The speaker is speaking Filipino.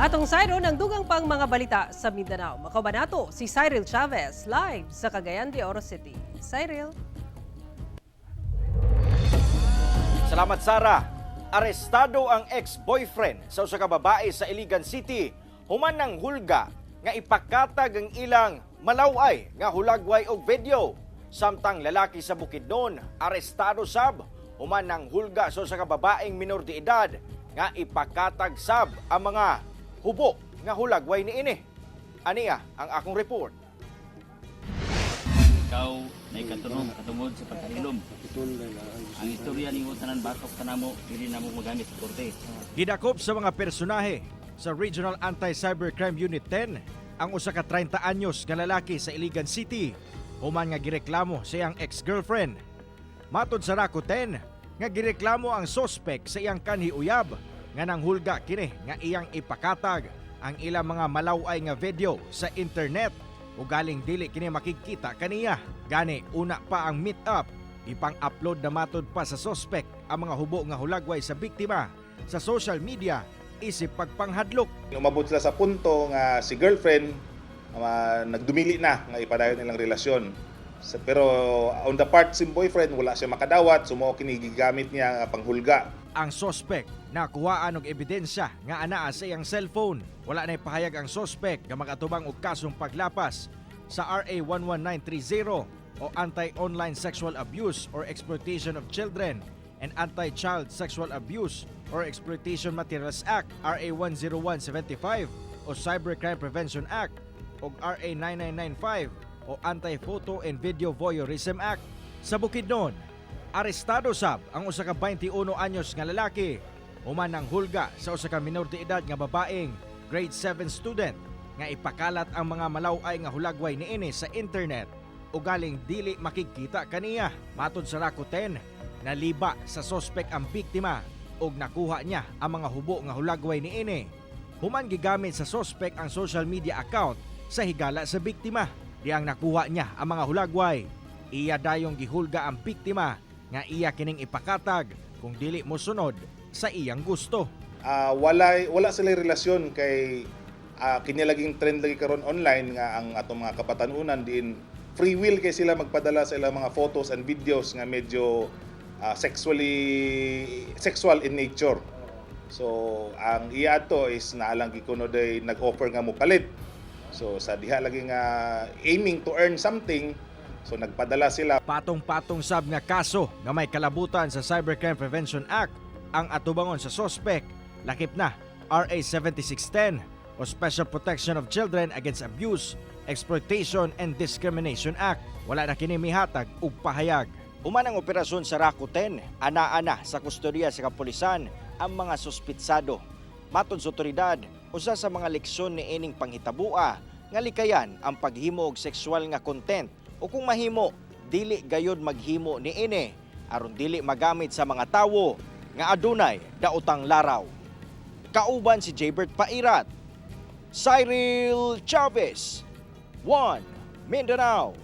Atong sayro ng dugang pang mga balita sa Mindanao. Makabanato si Cyril Chavez live sa Cagayan de Oro City. Cyril. Salamat Sara. Arestado ang ex-boyfriend sa usa ka babae sa Iligan City human ng hulga nga ipakatag ang ilang malaway nga hulagway og video. Samtang lalaki sa Bukidnon arestado sab human ng hulga sa usa ka babaeng minor de edad nga ipakatag sab ang mga hubo nga hulagway niini. Aniya ang akong report. ikaw na ikatunog katungod sa pagkahilom. Ang istorya ni tanan batok kanamo dili na mo magamit sa korte. Gidakop sa mga personahe sa Regional Anti-Cybercrime Unit 10 ang usa ka 30 anyos nga lalaki sa Iligan City human nga gireklamo sa iyang ex-girlfriend. Matod sa Rako 10 nga gireklamo ang sospek sa iyang kanhi uyab nga nanghulga kini nga iyang ipakatag ang ilang mga malaway nga video sa internet ug galing dili kini makikita kaniya. Gani una pa ang meet up ipang-upload na matod pa sa sospek ang mga hubo nga hulagway sa biktima sa social media isip pagpanghadlok. Umabot sila sa punto nga si girlfriend uh, nagdumili na nga ipadayon nilang relasyon. Pero on the part si boyfriend wala siya makadawat sumo kini gigamit niya panghulga. Ang sospek nakuhaan og ebidensya nga anaa sa iyang cellphone. Wala na ipahayag ang sospek nga makatubang og kasong paglapas sa RA 11930 o Anti-Online Sexual Abuse or Exploitation of Children and Anti-Child Sexual Abuse or Exploitation Materials Act RA 10175 o Cybercrime Prevention Act o RA 9995 o Anti-Photo and Video Voyeurism Act. Sa Bukidnon, Arestado sab ang usa ka 21 anyos nga lalaki human ng hulga sa usa ka minor de edad nga babaeng grade 7 student nga ipakalat ang mga malaway nga hulagway niini sa internet o galing dili makikita kaniya. Matod sa Rakuten, naliba sa sospek ang biktima ug nakuha niya ang mga hubo nga hulagway niini. Human gigamit sa sospek ang social media account sa higala sa biktima. Diyang nakuha niya ang mga hulagway. Iya dayong gihulga ang biktima nga iya kining ipakatag kung dili mo sunod sa iyang gusto. Ah, wala wala sila relasyon kay uh, kinilaging trend lagi karon online nga ang atong mga kapatanunan din free will kay sila magpadala sa ilang mga photos and videos nga medyo ah, sexually sexual in nature. So ang iya to is naalang gikunoday nag-offer nga mo palit. So sa diha lagi nga aiming to earn something so nagpadala sila Patong-patong sab nga kaso nga may kalabutan sa Cybercrime Prevention Act ang atubangon sa sospek lakip na RA 7610 o Special Protection of Children Against Abuse, Exploitation and Discrimination Act. Wala na kini mihatag ug pahayag. Uman ang operasyon sa Rakuten, ana-ana sa kustodiya sa kapulisan ang mga suspitsado. Matod sa otoridad, usa sa mga leksyon ni ining panghitabua nga likayan ang paghimo og sexual nga content o kung mahimo dili gayud maghimo ni ini aron dili magamit sa mga tawo nga adunay daotang laraw. Kauban si Jaybert Pairat, Cyril Chavez, One Mindanao.